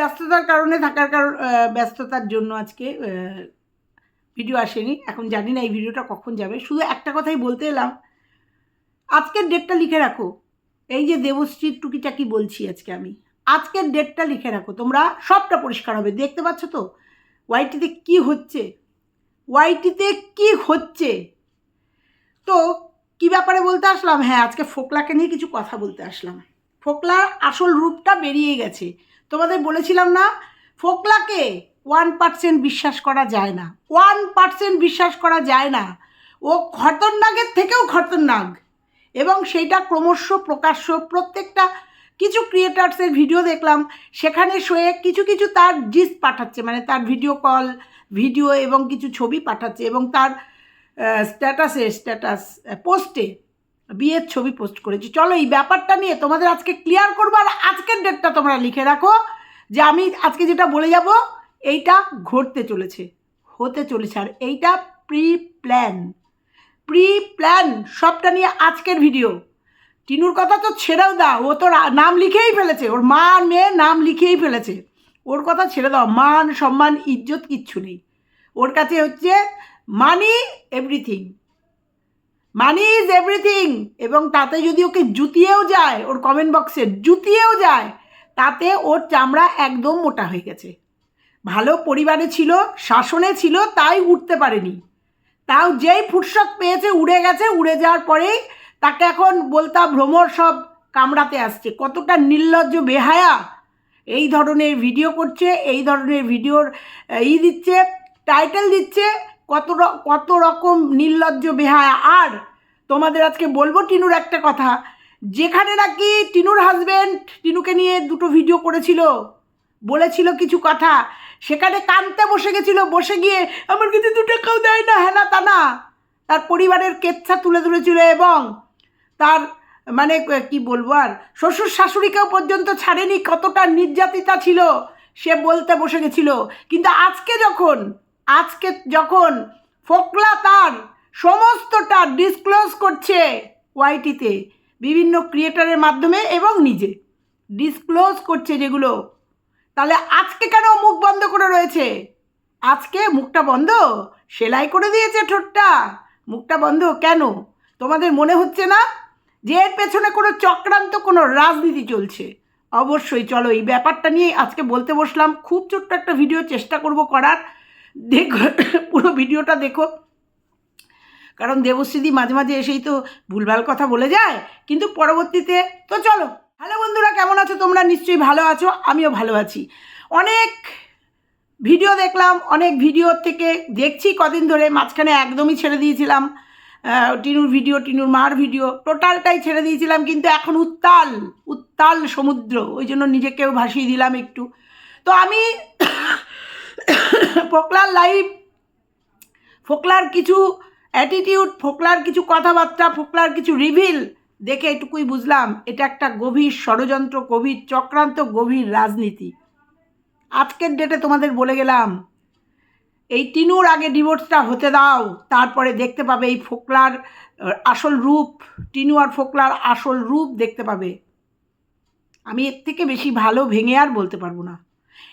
ব্যস্ততার কারণে, থাকার কারণ ব্যস্ততার জন্য আজকে ভিডিও আসেনি। এখন জানি না এই ভিডিওটা কখন যাবে। শুধু একটা কথাই বলতে এলাম। আজকের ডেটটা লিখে রাখো। এই যে দেবশ্রীর টুকিটাকি বলছি আজকে আমি। আজকের ডেটটা লিখে রাখো। তোমরা সবটা পরিষ্কার হবে। দেখতে পাচ্ছ তো? ওয়াইটিতে কি হচ্ছে? ওয়াইটিতে কি হচ্ছে? তো কি ব্যাপারে বলতে আসলাম? হ্যাঁ আজকে ফোকলাকে নিয়ে কিছু কথা বলতে আসলাম। ফোকলার আসল রূপটা বেরিয়ে গেছে। তোমাদের বলেছিলাম না, ফোকলাকে ওয়ান পার্সেন্ট বিশ্বাস করা যায় না। ওয়ান পার্সেন্ট বিশ্বাস করা যায় না। ও খতরনাগের থেকেও খতরনাক এবং সেইটা ক্রমশ প্রকাশ্য, প্রত্যেকটা কিছু ক্রিয়েটার্সের ভিডিও দেখলাম, সেখানে শোয়ে কিছু কিছু তার জিস পাঠাচ্ছে মানে তার ভিডিও কল ভিডিও এবং কিছু ছবি পাঠাচ্ছে এবং তার স্ট্যাটাসে স্ট্যাটাস পোস্টে বিয়ের ছবি পোস্ট করেছি। চলো এই ব্যাপারটা নিয়ে তোমাদের আজকে ক্লিয়ার করব আর আজকের ডেটটা তোমরা লিখে রাখো যে আমি আজকে যেটা বলে যাব, এইটা ঘটতে চলেছে, হতে চলেছে। আর এইটা প্রি প্ল্যান প্রি প্ল্যান সবটা নিয়ে আজকের ভিডিও টিনুর কথা তো ছেড়েও দাও, ও তো নাম লিখেই ফেলেছে, ওর মা মেয়ে নাম লিখেই ফেলেছে। ওর কথা ছেড়ে দাও, মান, সম্মান, ইজ্জত কিচ্ছু নেই। ওর কাছে হচ্ছে money everything money is everything এবং তাতে যদি ওকে জুতিয়েও যায়, ওর কমেন্ট বক্সে জুতিয়েও যায়, তাতে ওর চামড়া একদম মোটা হয়ে গেছে। ভালো পরিবারে ছিল, শাসনে ছিল, তাই উঠতে পারেনি। তাও যেই ফুটসত পেয়েছে উড়ে গেছে, উড়ে যাওয়ার পরেই তাকে এখন বলতা ভ্রমর সব কামড়াতে আসছে। কতটা নির্লজ্জ বেহায়া। এই ধরনের ভিডিও করছে, এই ধরনের ভিডিওর ই দিচ্ছে টাইটেল দিচ্ছে কত কত রকম নির্লজ্জ বেহায়া। আর তোমাদের আজকে বলব টিনুর একটা কথা। যেখানে নাকি টিনুর হাজব্যান্ড টিনুকে নিয়ে দুটো ভিডিও করেছিল, বলেছিল কিছু কথা। সেখানে কানতে বসে গেছিল, বসে গিয়ে, আমার কাছে দুটো টাকাও দেয় না হ্যাঁ না তা না। তার পরিবারের কেচ্ছা তুলে ধরেছিল এবং তার মানে কি বলব আর, শ্বশুর শাশুড়িকেও পর্যন্ত ছাড়েনি, কতটা নির্যাতিতা ছিল, সে বলতে বসে গেছিল। কিন্তু আজকে যখন আজকে যখন ফোকলা তার সমস্তটা ডিসক্লোজ করছে ওয়াইটিতে বিভিন্ন ক্রিয়েটারের মাধ্যমে এবং নিজে ডিসক্লোজ করছে যেগুলো, তাহলে আজকে কেন মুখ বন্ধ করে রয়েছে? আজকে মুখটা বন্ধ? সেলাই করে দিয়েছে ঠোঁটটা। মুখটা বন্ধ কেন? তোমাদের মনে হচ্ছে না? যে এর পেছনে কোনো চক্রান্ত, কোনো রাজনীতি চলছে? অবশ্যই চলো এই ব্যাপারটা নিয়ে আজকে বলতে বসলাম। খুব ছোট্ট একটা ভিডিও চেষ্টা করব করার। দেখো, পুরো ভিডিওটা দেখো। কারণ দেবশ্রীদি মাঝে মাঝে এসেই তো ভুলভাল কথা বলে যায়, কিন্তু পরবর্তীতে তো চলো। হ্যালো বন্ধুরা, কেমন আছো তোমরা? নিশ্চয়ই ভালো আছো, আমিও ভালো আছি। অনেক ভিডিও দেখলাম, অনেক ভিডিও থেকে দেখছি কদিন ধরে, মাঝখানে একদমই ছেড়ে দিয়েছিলাম। টিনুর ভিডিও, টিনুর মার ভিডিও, টোটালটাই ছেড়ে দিয়েছিলাম, কিন্তু এখন উত্তাল উত্তাল সমুদ্র, ওই জন্য নিজেকেও ভাসিয়ে দিলাম একটু। তো আমি পোকলার লাইফ ফোকলার কিছু অ্যাটিটিউড ফোকলার কিছু কথাবার্তা, ফোকলার কিছু রিভিল দেখে এটুকুই বুঝলাম, এটা একটা গভীর ষড়যন্ত্র, গভীর চক্রান্ত, গভীর রাজনীতি। আজকের ডেটে তোমাদের বলে গেলাম, এই টিনুর আগে ডিভোর্সটা হতে দাও, তারপরে দেখতে পাবে এই ফোকলার আসল রূপ টিনু আর ফোকলার আসল রূপ দেখতে পাবে। আমি এর থেকে বেশি ভালো ভেঙে আর বলতে পারব না।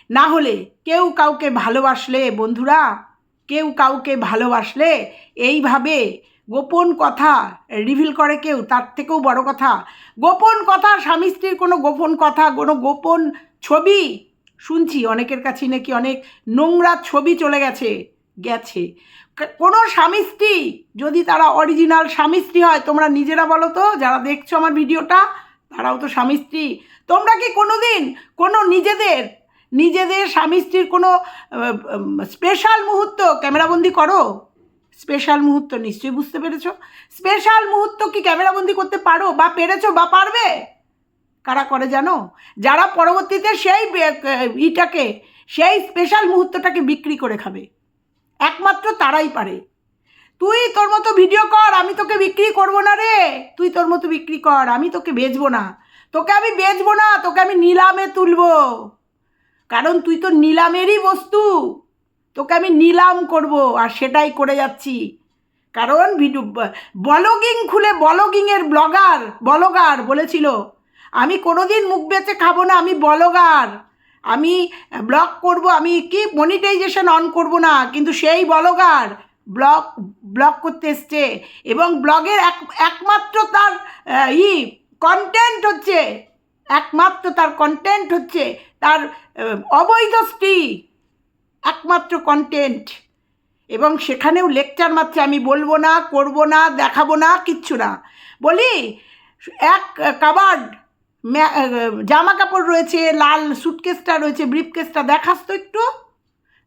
না হলে কেউ কাউকে ভালোবাসলে, বন্ধুরা? কেউ কাউকে ভালোবাসলে এইভাবে গোপন কথা রিভিল করে কেউ? তার থেকেও বড় কথা, গোপন কথা, স্বামী স্ত্রীর কোনো গোপন কথা, কোনো গোপন ছবি? শুনছি অনেকের কাছে নাকি অনেক নোংরা ছবি চলে গেছে গেছে। কোনো স্বামী স্ত্রী, যদি তারা অরিজিনাল স্বামী স্ত্রী হয়, তোমরা নিজেরা বলো তো, যারা দেখছ আমার ভিডিওটা, তারাও তো স্বামী স্ত্রী। তোমরা কি কোনো দিন কোনো নিজেদের নিজেদের স্বামী স্ত্রীর কোনো স্পেশাল মুহূর্ত ক্যামেরাবন্দি করো? স্পেশাল মুহূর্ত, নিশ্চয়ই বুঝতে পেরেছ? স্পেশাল মুহূর্ত কি ক্যামেরাবন্দি করতে পারো বা পেরেছ বা পারবে? কারা করে জানো? যারা পরবর্তীতে সেই ইটাকে, সেই স্পেশাল মুহূর্তটাকে বিক্রি করে খাবে। একমাত্র তারাই পারে। তুই তোর মতো ভিডিও কর, আমি তোকে বিক্রি করব না রে। তুই তোর মতো বিক্রি কর, আমি তোকে বেচবো না। তোকে আমি বেচবো না, তোকে আমি নিলামে তুলবো। কারণ তুই তো নিলামেরই বস্তু। তোকে আমি নিলাম করব আর সেটাই করে যাচ্ছি। কারণ ভিডিও বলগিং খুলে বলগিংয়ের ব্লগার, বলগার বলেছিল, আমি কোনোদিন মুখ বেচে খাব না, আমি বলগার। আমি ব্লগ করব, আমি কি মনিটাইজেশন অন করব না, কিন্তু সেই বলগার ব্লগ ব্লগ করতে এসছে। এবং ব্লগের এক, একমাত্র তার ই কন্টেন্ট হচ্ছে, একমাত্র তার কন্টেন্ট হচ্ছে তার অবৈধ স্ত্রী, একমাত্র কন্টেন্ট এবং সেখানেও লেকচার মারছে, আমি বলব না, করব না, দেখাবো না, কিচ্ছু না। বলি, এক কাবার্ড জামা কাপড় রয়েছে, লাল সুটকেসটা রয়েছে ব্রিফকেসটা দেখাস তো একটু।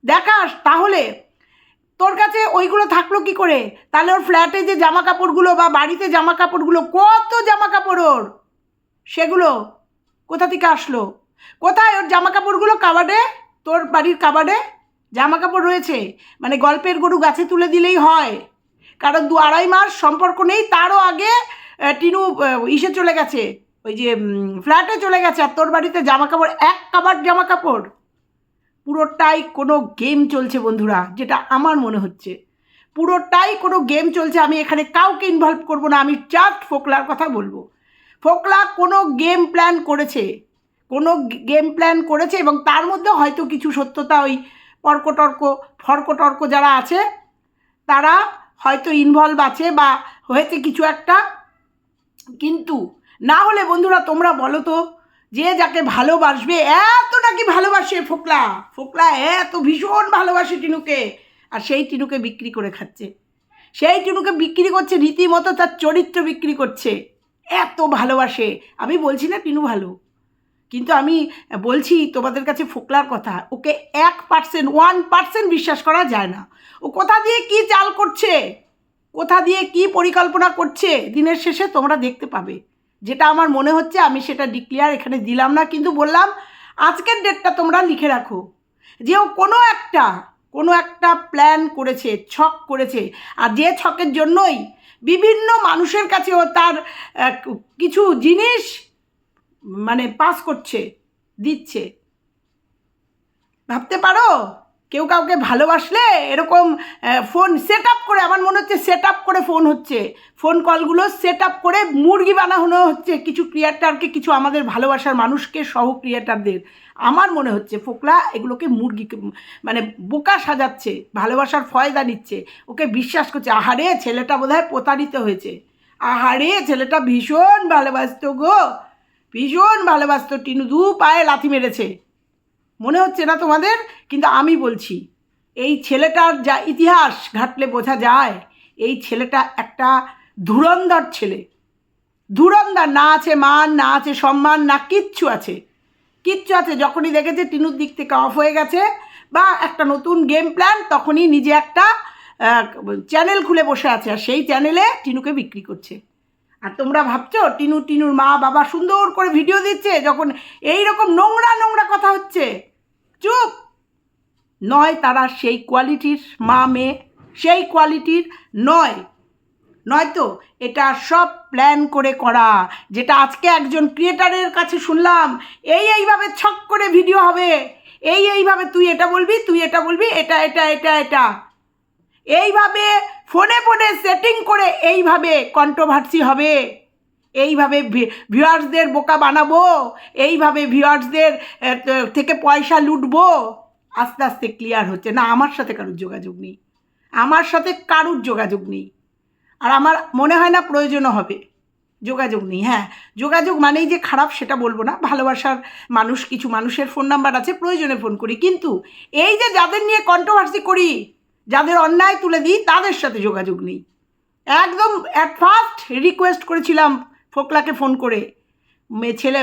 দেখাস, তাহলে। তোর কাছে ওইগুলো থাকল কি করে? তাহলে ওর ফ্ল্যাটে যে জামা কাপড়গুলো বা বাড়িতে জামা কাপড়গুলো কত জামা কাপড় ওর? সেগুলো কোথা থেকে আসলো? কোথায় ওর জামা কাপড়গুলো কাবাডে? তোর বাড়ির কাবাডে? জামা কাপড় রয়েছে। মানে গল্পের গরু গাছে তুলে দিলেই হয়। কারণ দু আড়াই মাস সম্পর্ক নেই, তারও আগে টিনু ইসে চলে গেছে। ওই যে ফ্ল্যাটে চলে গেছে আর তোর বাড়িতে জামা কাপড় এক কাবার জামা কাপড় পুরোটাই কোনো গেম চলছে বন্ধুরা, যেটা আমার মনে হচ্ছে। পুরোটাই কোনো গেম চলছে, আমি এখানে কাউকে ইনভলভ করব না, আমি জাস্ট ফোকলার কথা বলব। ফোকলা কোনো গেম প্ল্যান করেছে। কোনো গেম প্ল্যান করেছে এবং তার মধ্যে হয়তো কিছু সত্যতা ওই পর্কটর্ক ফর্কটর্ক যারা আছে, তারা হয়তো ইনভলভ আছে বা হয়েছে কিছু একটা। কিন্তু না হলে বন্ধুরা তোমরা বলো তো, যে যাকে ভালোবাসবে এত নাকি ভালোবাসে ফোকলা? ফোকলা এত ভীষণ ভালোবাসে টিনুকে। আর সেই টিনুকে বিক্রি করে খাচ্ছে। সেই টিনুকে বিক্রি করছে, রীতিমতো তার চরিত্র বিক্রি করছে। এত ভালোবাসে। আমি বলছি না টিনু ভালো। কিন্তু আমি বলছি তোমাদের কাছে ফোকলার কথা, ওকে এক পার্সেন্ট ওয়ান পার্সেন্ট বিশ্বাস করা যায় না। ও কোথা দিয়ে কি চাল করছে? কোথা দিয়ে কি পরিকল্পনা করছে? দিনের শেষে তোমরা দেখতে পাবে। যেটা আমার মনে হচ্ছে, আমি সেটা ডিক্লেয়ার এখানে দিলাম না, কিন্তু বললাম আজকের ডেটটা তোমরা লিখে রাখো। যে ও কোনো একটা কোনো একটা প্ল্যান করেছে, ছক করেছে, আর যে ছকের জন্যই বিভিন্ন মানুষের কাছে ও তার কিছু জিনিস মানে পাস করছে, দিচ্ছে। ভাবতে পারো? কেউ কাউকে ভালোবাসলে এরকম ফোন সেট আপ করে, আমার মনে হচ্ছে সেট আপ করে ফোন হচ্ছে। ফোন কলগুলো সেট আপ করে মুরগি বানানো হচ্ছে কিছু ক্রিয়েটারকে কিছু আমাদের ভালোবাসার মানুষকে, সহ ক্রিয়েটারদের আমার মনে হচ্ছে ফোকলা এগুলোকে মুরগি মানে বোকা সাজাচ্ছে, ভালোবাসার ফয়দা নিচ্ছে। ওকে বিশ্বাস করছে, আহারে ছেলেটা বোধহয় প্রতারিত হয়েছে। আহারে ছেলেটা ভীষণ ভালোবাসতো গো। ভীষণ ভালোবাসতো, টিনু দু পায়ে লাথি মেরেছে। মনে হচ্ছে না তোমাদের, কিন্তু আমি বলছি, এই ছেলেটার যা ইতিহাস ঘাটলে বোঝা যায়, এই ছেলেটা একটা ধুরন্ধর ছেলে। ধুরন্ধর, না আছে মান, না আছে সম্মান, না কিচ্ছু আছে। কিচ্ছু আছে, যখনই দেখেছে টিনুর দিক থেকে অফ হয়ে গেছে, বা একটা নতুন গেম প্ল্যান তখনই নিজে একটা চ্যানেল খুলে বসে আছে, আর সেই চ্যানেলে টিনুকে বিক্রি করছে। আর তোমরা ভাবছ, টিনু, টিনুর মা, বাবা সুন্দর করে ভিডিও দিচ্ছে, যখন এই রকম নোংরা নোংরা কথা হচ্ছে। চুপ! নয় তারা সেই কোয়ালিটির মা, মেয়ে, সেই কোয়ালিটির নয়। নয়তো এটা সব প্ল্যান করে করা, যেটা আজকে একজন ক্রিয়েটারের কাছে শুনলাম, এই এইভাবে ছক করে ভিডিও হবে, এই এইভাবে তুই এটা বলবি, তুই এটা বলবি, এটা এটা এটা এটা। এইভাবে ফোনে ফোনে সেটিং করে এইভাবে কন্ট্রোভার্সি হবে। এইভাবে ভিউয়ার্সদের বোকা বানাবো, এইভাবে ভিউয়ার্সদের থেকে পয়সা লুটবো। আস্তে আস্তে ক্লিয়ার হচ্ছে। না, আমার সাথে কারুর যোগাযোগ নেই। আমার সাথে কারুর যোগাযোগ নেই। আর আমার মনে হয় না প্রয়োজনও হবে। যোগাযোগ নেই হ্যাঁ। যোগাযোগ মানেই যে খারাপ সেটা বলব না। ভালোবাসার মানুষ, কিছু মানুষের ফোন নাম্বার আছে, প্রয়োজনে ফোন করি। কিন্তু এই যে যাদের নিয়ে কন্ট্রোভার্সি করি যাদের অন্যায় তুলে দিই, তাদের সাথে যোগাযোগ নেই। একদম অ্যাট ফার্স্ট রিকোয়েস্ট করেছিলাম ফোকলাকে ফোন করে ছেলে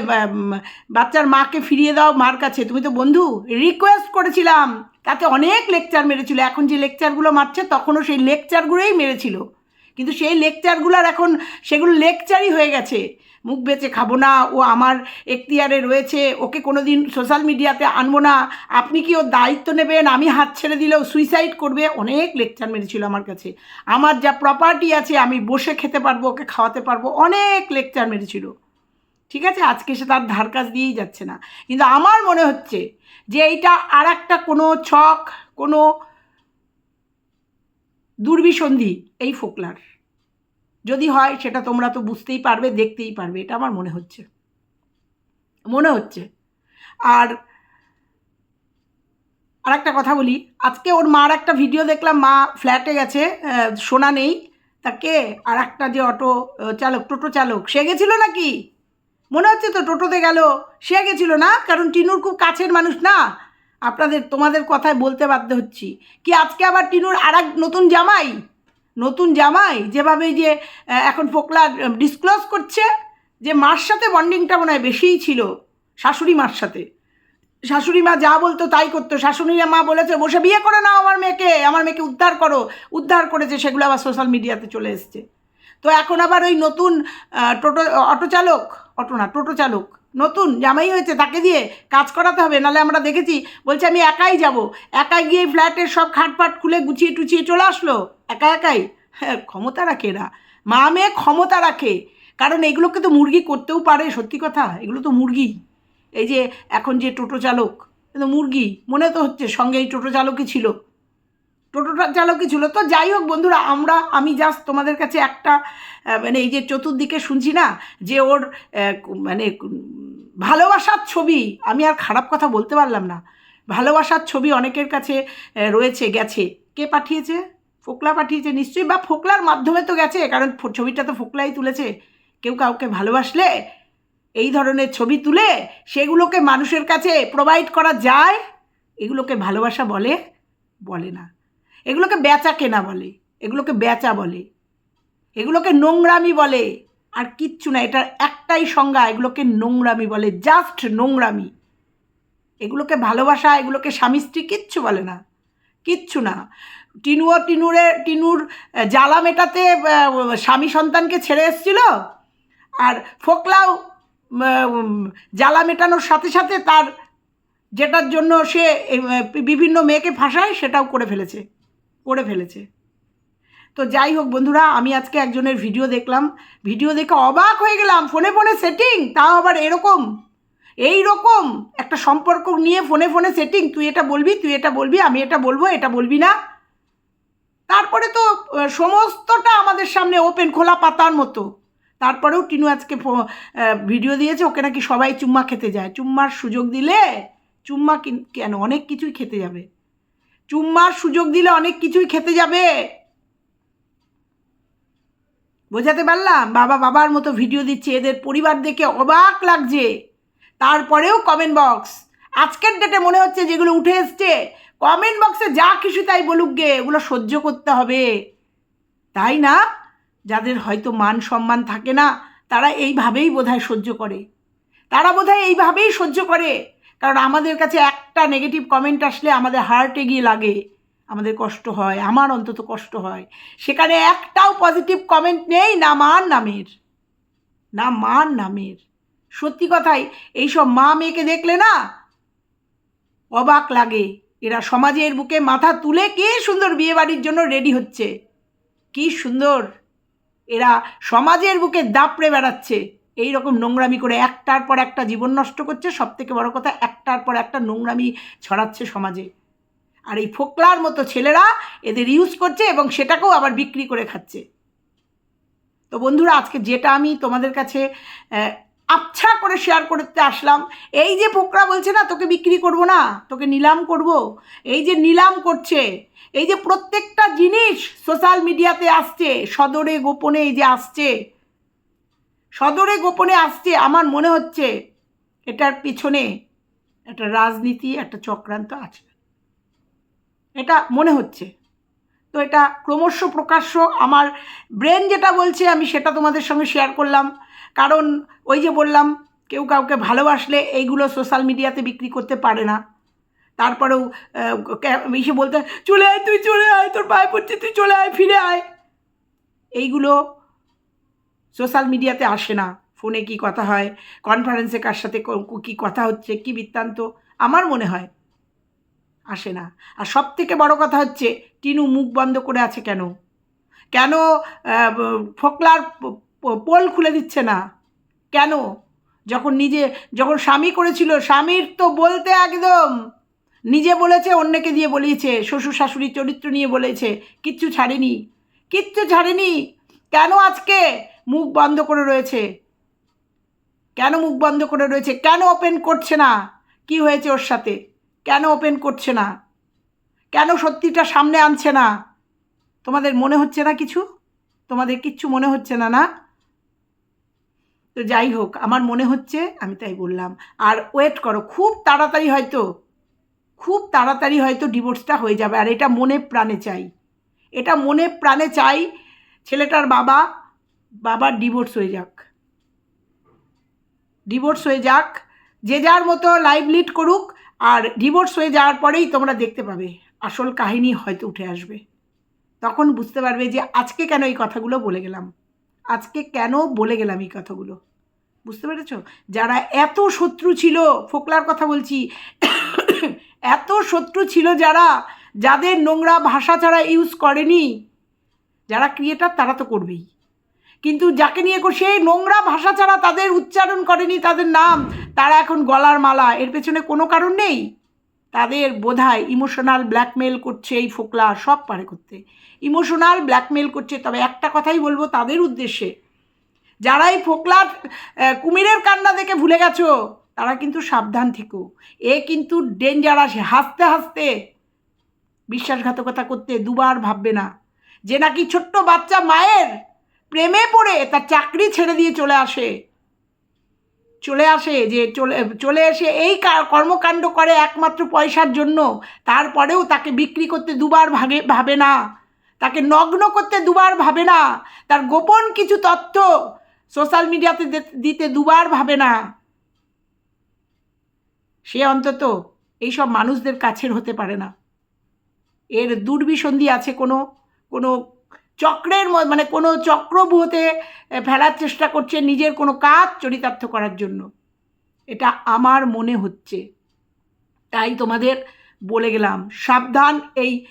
বাচ্চার মাকে ফিরিয়ে দাও মার কাছে, তুমি তো বন্ধু? রিকোয়েস্ট করেছিলাম, তাতে অনেক লেকচার মেরেছিল। এখন যে লেকচারগুলো মারছে, তখনও সেই লেকচারগুলোই মেরেছিল। কিন্তু সেই লেকচারগুলোর এখন, সেগুলো লেকচারই হয়ে গেছে। মুখ বেঁচে খাব না, ও আমার এখতিয়ারে রয়েছে, ওকে কোনো দিন সোশ্যাল মিডিয়াতে আনব না। আপনি কি ওর দায়িত্ব নেবেন? আমি হাত ছেড়ে দিলেও সুইসাইড করবে? অনেক লেকচার মেরেছিল আমার কাছে। আমার যা প্রপার্টি আছে, আমি বসে খেতে পারব, ওকে খাওয়াতে পারব, অনেক লেকচার মেরেছিল। ঠিক আছে? আজকে সে তার ধার কাজ দিয়েই যাচ্ছে না। কিন্তু আমার মনে হচ্ছে যে এইটা আর একটা কোনো ছক, কোনো দুর্বিসন্ধি এই ফোকলার। যদি হয়, সেটা তোমরা তো বুঝতেই পারবে, দেখতেই পারবে। এটা আমার মনে হচ্ছে। মনে হচ্ছে। আর আর একটা কথা বলি। আজকে ওর মার একটা ভিডিও দেখলাম, মা ফ্ল্যাটে গেছে শোনা নেই। তাকে আর একটা যে অটো চালক, টোটো চালক, সে গেছিল নাকি? মনে হচ্ছে তো টোটোতে গেল। সে গেছিল না? কারণ টিনুর খুব কাছের মানুষ না। আপনাদের, তোমাদের কথায় বলতে বাধ্য হচ্ছি। কি আজকে আবার টিনুর আর নতুন জামাই? নতুন জামাই যেভাবে যে এখন ফোকলা ডিসক্লোজ করছে যে মার সাথে বন্ডিংটা মনে হয় বেশিই ছিল, শাশুড়ি মার সাথে। শাশুড়ি মা যা বলতো তাই করতো। শাশুড়ি মা বলেছে, বসে বিয়ে করে নাও আমার মেয়েকে আমার মেয়েকে উদ্ধার করো। উদ্ধার করেছে, সেগুলো আবার সোশ্যাল মিডিয়াতে চলে এসছে। তো এখন আবার ওই নতুন টোটো, অটো চালক, অটো না, টোটো চালক নতুন, জামাই হয়েছে, তাকে দিয়ে কাজ করাতে হবে নাহলে আমরা দেখেছি, বলছে আমি একাই যাব। একাই গিয়ে ফ্ল্যাটের সব খাটপাট খুলে গুছিয়ে টুচিয়ে চলে আসলো। একা একাই? হ্যাঁ ক্ষমতা রাখে এরা। মা মেয়ে ক্ষমতা রাখে। কারণ এগুলোকে তো মুরগি করতেও পারে, সত্যি কথা, এগুলো তো মুরগি। এই যে এখন যে টোটো চালক মুরগি, মনে তো হচ্ছে সঙ্গে এই টোটো চালকই ছিল। টোটো চালকই ছিল। তো যাই হোক বন্ধুরা, আমরা, আমি জাস্ট তোমাদের কাছে একটা মানে এই যে চতুর্দিকে শুনছি না, যে ওর মানে ভালোবাসার ছবি, আমি আর খারাপ কথা বলতে পারলাম না। ভালোবাসার ছবি অনেকের কাছে রয়েছে, গেছে। কে পাঠিয়েছে? ফোকলা পাঠিয়েছে নিশ্চয়ই, বা ফোকলার মাধ্যমে তো গেছে, কারণ ছবিটা তো ফোকলাই তুলেছে। কেউ কাউকে ভালোবাসলে, এই ধরনের ছবি তুলে সেগুলোকে মানুষের কাছে প্রোভাইড করা যায়, এগুলোকে ভালোবাসা বলে বলে না। এগুলোকে বেচা কেনা বলে, এগুলোকে বেচা বলে, এগুলোকে নোংরামি বলে, আর কিচ্ছু না, এটার একটাই সংজ্ঞা, এগুলোকে নোংরামি বলে জাস্ট নোংরামি। এগুলোকে ভালোবাসা, এগুলোকে স্বামী স্ত্রী কিচ্ছু বলে না, কিচ্ছু না। টিনুও টিনুরে, টিনুর জ্বালা মেটাতে স্বামী সন্তানকে ছেড়ে এসেছিল, আর ফোকলাও জ্বালা মেটানোর সাথে সাথে তার, যেটার জন্য সে বিভিন্ন মেয়েকে ফাঁসায়, সেটাও করে ফেলেছে। করে ফেলেছে। তো যাই হোক বন্ধুরা, আমি আজকে একজনের ভিডিও দেখলাম। ভিডিও দেখে অবাক হয়ে গেলাম। ফোনে ফোনে সেটিং তাও আবার এরকম। এই রকম একটা সম্পর্ক নিয়ে ফোনে ফোনে সেটিং তুই এটা বলবি, তুই এটা বলবি, আমি এটা বলব, এটা বলবি না। তারপরে তো সমস্তটা আমাদের সামনে ওপেন খোলা পাতার মতো। তারপরেও টিনু আজকে ভিডিও দিয়েছে, ওকে নাকি সবাই চুম্মা খেতে যায়। চুম্মার সুযোগ দিলে, চুম্মা কেন? অনেক কিছুই খেতে যাবে। চুম্মার সুযোগ দিলে অনেক কিছুই খেতে যাবে। বোঝাতে পারলাম? বাবা বাবার মতো ভিডিও দিচ্ছে, এদের পরিবার দেখে অবাক লাগছে। তারপরেও কমেন্ট বক্স আজকের ডেটে মনে হচ্ছে যেগুলো উঠে এসছে কমেন্ট বক্সে যা কিছু তাই বলুক গে ওগুলো সহ্য করতে হবে। তাই না? যাদের হয়তো মান সম্মান থাকে না, তারা এইভাবেই বোধহয় সহ্য করে। তারা বোধহয় এইভাবেই সহ্য করে। কারণ আমাদের কাছে একটা নেগেটিভ কমেন্ট আসলে আমাদের হার্টে গিয়ে লাগে। আমাদের কষ্ট হয়, আমার অন্তত কষ্ট হয়। সেখানে একটাও পজিটিভ কমেন্ট নেই, না মান নামের না মান নামের সত্যি কথাই, এইসব মা মেয়েকে দেখলে না অবাক লাগে। এরা সমাজের বুকে মাথা তুলে কি সুন্দর বিয়েবাড়ির জন্য রেডি হচ্ছে। কি সুন্দর। এরা সমাজের বুকে দাপড়ে বেড়াচ্ছে। এই রকম নোংরামি করে একটার পর একটা জীবন নষ্ট করছে সব থেকে বড় কথা একটার পর একটা নোংরামি ছড়াচ্ছে সমাজে। আর এই ফোকলার মতো ছেলেরা এদের ইউজ করছে এবং সেটাকেও আবার বিক্রি করে খাচ্ছে। তো বন্ধুরা, আজকে যেটা আমি তোমাদের কাছে আবছা করে শেয়ার করতে আসলাম, এই যে ফোকরা বলছে না, তোকে বিক্রি করব না, তোকে নিলাম করব, এই যে নিলাম করছে, এই যে প্রত্যেকটা জিনিস সোশ্যাল মিডিয়াতে আসছে, সদরে, গোপনে এই যে আসছে সদরে গোপনে আসছে, আমার মনে হচ্ছে এটার পিছনে একটা রাজনীতি, একটা চক্রান্ত আছে। এটা মনে হচ্ছে। তো এটা ক্রমশ প্রকাশ্য, আমার ব্রেন যেটা বলছে, আমি সেটা তোমাদের সঙ্গে শেয়ার করলাম। কারণ ওই যে বললাম, কেউ কাউকে ভালোবাসলে এইগুলো সোশ্যাল মিডিয়াতে বিক্রি করতে পারে না। তারপরেও এসে বলতে, চলে আয় তুই, চলে আয়, তোর পায়ে পড়ছে, তুই চলে আয়, ফিরে আয়। এইগুলো সোশ্যাল মিডিয়াতে আসে না। ফোনে কি কথা হয়? কনফারেন্সে কার সাথে ক- কথা হচ্ছে? কি বৃত্তান্ত? আমার মনে হয় আসে না। আর সব থেকে বড় কথা হচ্ছে, টিনু মুখ বন্ধ করে আছে কেন? কেন ফোকলার পোল খুলে দিচ্ছে না? কেন? যখন নিজে, যখন স্বামী করেছিল, স্বামীর তো বলতে একদম নিজে বলেছে, অন্যকে দিয়ে বলিয়েছে, শ্বশুর শাশুড়ির চরিত্র নিয়ে বলেছে, কিচ্ছু ছাড়েনি। কিচ্ছু ছাড়েনি। কেন আজকে মুখ বন্ধ করে রয়েছে। কেন মুখ বন্ধ করে রয়েছে? কেন ওপেন করছে না? কি হয়েছে ওর সাথে? কেন ওপেন করছে না? কেন সত্যিটা সামনে আনছে না? তোমাদের মনে হচ্ছে না কিছু? তোমাদের কিচ্ছু মনে হচ্ছে না না? তো যাই হোক, আমার মনে হচ্ছে, আমি তাই বললাম। আর ওয়েট করো, খুব তাড়াতাড়ি হয়তো, খুব তাড়াতাড়ি হয়তো ডিভোর্সটা হয়ে যাবে। আর এটা মনে প্রাণে চাই। এটা মনে প্রাণে চাই ছেলেটার বাবা বাবার ডিভোর্স হয়ে যাক। ডিভোর্স হয়ে যাক, যে যার মতো লাইভ লিড করুক, আর ডিভোর্স হয়ে যাওয়ার পরেই তোমরা দেখতে পাবে, আসল কাহিনী হয়তো উঠে আসবে। তখন বুঝতে পারবে যে আজকে কেন এই কথাগুলো বলে গেলাম। আজকে কেন বলে গেলাম এই কথাগুলো। বুঝতে পেরেছ? যারা এত শত্রু ছিল, ফোকলার কথা বলছি, এত শত্রু ছিল যারা, যাদের নোংরা ভাষা ছাড়া ইউজ করেনি, যারা ক্রিয়েটার তারা তো করবেই। কিন্তু যাকে নিয়ে সেই নোংরা ভাষা ছাড়া তাদের উচ্চারণ করেনি তাদের নাম, তারা এখন গলার মালা। এর পেছনে কোনো কারণ নেই? তাদের বোধহয় ইমোশনাল ব্ল্যাকমেল করছে এই ফোকলা সব পারে করতে। ইমোশনাল ব্ল্যাকমেল করছে, তবে একটা কথাই বলব তাদের উদ্দেশ্যে। যারা এই ফোকলার কুমিরের কান্না দেখে ভুলে গেছো, তারা কিন্তু সাবধান থেকো। এ কিন্তু ডেঞ্জারাস, হাসতে হাসতে বিশ্বাসঘাতকতা করতে দুবার ভাববে না। যে নাকি ছোট্ট বাচ্চা মায়ের প্রেমে পড়ে তার চাকরি ছেড়ে দিয়ে চলে আসে। চলে আসে যে চলে চলে এসে এই কর্মকাণ্ড করে একমাত্র পয়সার জন্য। তারপরেও তাকে বিক্রি করতে দুবার ভাগে, ভাবে না। তাকে নগ্ন করতে দুবার ভাবে না। তার গোপন কিছু তথ্য সোশ্যাল মিডিয়াতে দিতে দুবার ভাবে না। সে অন্তত এইসব মানুষদের কাছের হতে পারে না। এর দুর্বিসন্ধি আছে কোনো কোনো চক্রের মানে কোনো চক্রবুহতে ফেলার চেষ্টা করছে নিজের কোনো কাজ চরিতার্থ করার জন্য। এটা আমার মনে হচ্ছে। তাই তোমাদের বলে গেলাম, সাবধান এই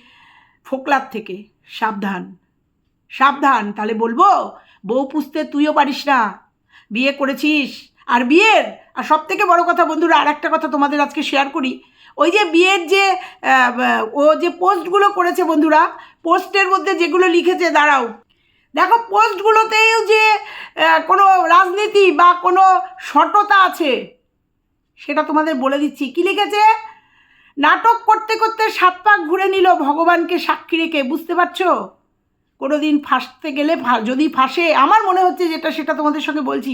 ফোকলার থেকে, সাবধান। সাবধান, তাহলে বলব, বউ পুষতে তুইও পারিস না। বিয়ে করেছিস, আর বিয়ের, আর সব থেকে বড় কথা বন্ধুরা আর একটা কথা তোমাদের আজকে শেয়ার করি। ওই যে বিয়ের যে ও যে পোস্টগুলো করেছে বন্ধুরা, পোস্টের মধ্যে যেগুলো লিখেছে, দাঁড়াও। দেখো, পোস্টগুলোতেও যে কোনো রাজনীতি বা কোনো সটতা আছে, সেটা তোমাদের বলে দিচ্ছি। কি লিখেছে? নাটক করতে করতে সাত পাক ঘুরে নিল ভগবানকে সাক্ষী রেখে, বুঝতে পারছ? কোনো দিন ফাঁসতে গেলে যদি ফাঁসে, আমার মনে হচ্ছে যেটা, সেটা তোমাদের সঙ্গে বলছি।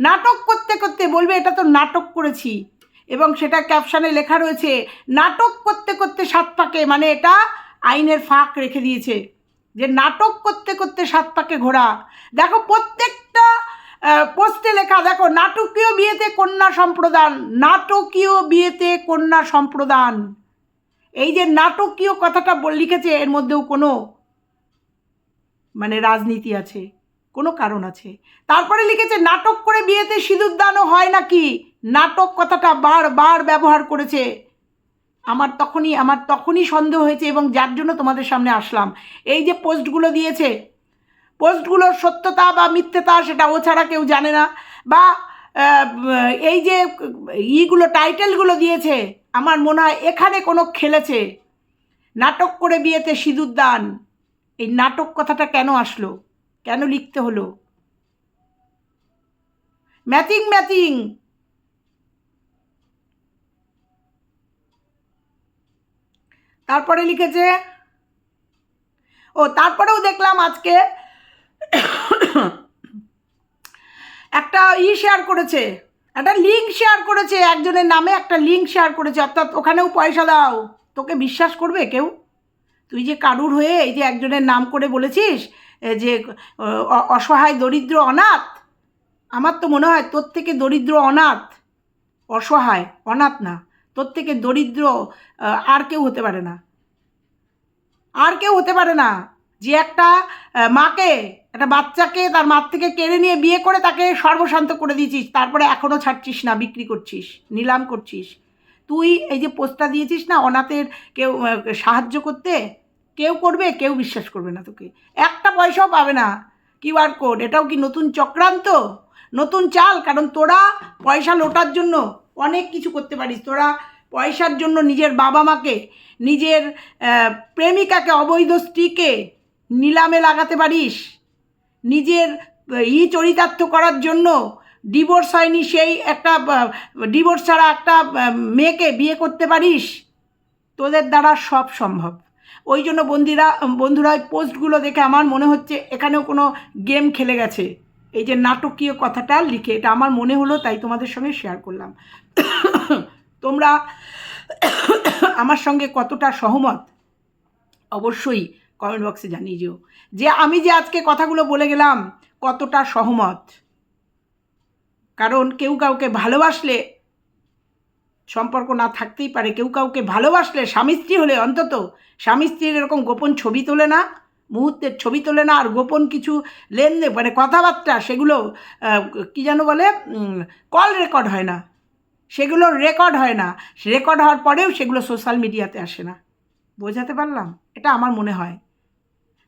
নাটক করতে করতে বলবে, এটা তো নাটক করেছি। এবং সেটা ক্যাপশনে লেখা রয়েছে, নাটক করতে করতে সাত পাকে মানে এটা আইনের ফাঁক রেখে দিয়েছে, যে নাটক করতে করতে সাত পাকে ঘোরা। দেখো প্রত্যেকটা পোস্টে লেখা, দেখো, নাটকীয় বিয়েতে কন্যা সম্প্রদান নাটকীয় বিয়েতে কন্যা সম্প্রদান এই যে নাটকীয় কথাটা লিখেছে, এর মধ্যেও কোনো মানে রাজনীতি আছে, কোনো কারণ আছে। তারপরে লিখেছে, নাটক করে বিয়েতে সিঁদুর দানও হয় নাকি? নাটক কথাটা বারবার ব্যবহার করেছে। আমার তখনই আমার তখনই সন্দেহ হয়েছে এবং যার জন্য তোমাদের সামনে আসলাম। এই যে পোস্টগুলো দিয়েছে পোস্টগুলোর সত্যতা বা মিথ্যতা সেটা ও ছাড়া কেউ জানে না। বা এই যে ইগুলো, টাইটেলগুলো দিয়েছে, আমার মনে হয় এখানে কোনো খেলেছে। নাটক করে বিয়েতে সিঁদুর দান। এই নাটক কথাটা কেন আসলো? কেন লিখতে হলো? Matching matching! তারপরে লিখেছে, ও, তারপরেও দেখলাম আজকে একটা ই শেয়ার করেছে, একটা লিঙ্ক শেয়ার করেছে, একজনের নামে একটা লিঙ্ক শেয়ার করেছে, অর্থাৎ ওখানেও পয়সা দাও, তোকে বিশ্বাস করবে কেউ? তুই যে কারুর হয়ে এই যে একজনের নাম করে বলেছিস যে অসহায় দরিদ্র অনাথ, আমার তো মনে হয় তোর থেকে দরিদ্র অনাথ, অসহায়, অনাথ না। তোর থেকে দরিদ্র আর কেউ হতে পারে না। আর কেউ হতে পারে না যে একটা মাকে, একটা বাচ্চাকে তার মার থেকে কেড়ে নিয়ে বিয়ে করে তাকে সর্বশান্ত করে দিয়েছিস, তারপরে এখনও ছাড়ছিস না, বিক্রি করছিস, নিলাম করছিস। তুই এই যে পোস্টটা দিয়েছিস না, অনাথের কেউ সাহায্য করতে, কেউ করবে, কেউ বিশ্বাস করবে না তোকে। একটা পয়সাও পাবে না কিউআর কোড। এটাও কি নতুন চক্রান্ত? নতুন চাল, কারণ তোরা পয়সা লোটার জন্য অনেক কিছু করতে পারিস। তোরা পয়সার জন্য নিজের বাবা মাকে, নিজের প্রেমিকাকে, অবৈধ স্ত্রীকে নিলামে লাগাতে পারিস। নিজের ই চরিতার্থ করার জন্য ডিভোর্স হয়নি সেই একটা ডিভোর্স ছাড়া একটা মেয়েকে বিয়ে করতে পারিস। তোদের দ্বারা সব সম্ভব। ওই জন্য বন্দিরা বন্ধুরা, ওই পোস্টগুলো দেখে আমার মনে হচ্ছে এখানেও কোনো গেম খেলে গেছে। এই যে নাটকীয় কথাটা লিখে, এটা আমার মনে হলো, তাই তোমাদের সঙ্গে শেয়ার করলাম। তোমরা আমার সঙ্গে কতটা সহমত? অবশ্যই কমেন্ট বক্সে জানিয়ে যেও যে আমি যে আজকে কথাগুলো বলে গেলাম, কতটা সহমত? কারণ কেউ কাউকে ভালোবাসলে সম্পর্ক না থাকতেই পারে। কেউ কাউকে ভালোবাসলে স্বামী স্ত্রী হলে অন্তত স্বামী স্ত্রীর এরকম গোপন ছবি তোলে না, মুহূর্তের ছবি তোলে না, আর গোপন কিছু লেনদেন মানে কথাবার্তা, সেগুলো কি যেন বলে কল রেকর্ড হয় না। সেগুলো রেকর্ড হয় না। রেকর্ড হওয়ার পরেও সেগুলো সোশ্যাল মিডিয়াতে আসে না। বোঝাতে পারলাম? এটা আমার মনে হয়।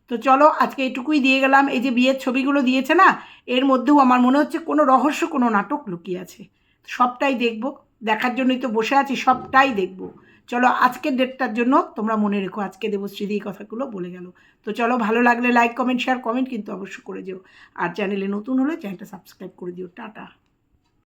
তো চলো, আজকে এটুকুই দিয়ে গেলাম। এই যে বিয়ের ছবিগুলো দিয়েছে না, এর মধ্যেও আমার মনে হচ্ছে কোনো রহস্য, কোনো নাটক লুকিয়ে আছে। সবটাই দেখব। দেখার জন্যই তো বসে আছি, সবটাই দেখব। চলো, আজকের ডেটটার জন্য তোমরা মনে রেখো, আজকে দেবশ্রীদি এই কথাগুলো বলে গেল। তো চলো, ভালো লাগলে লাইক কমেন্ট শেয়ার কমেন্ট কিন্তু অবশ্যই করে যেও। আর চ্যানেলে নতুন হলে চ্যানেলটা সাবস্ক্রাইব করে দিও। টাটা।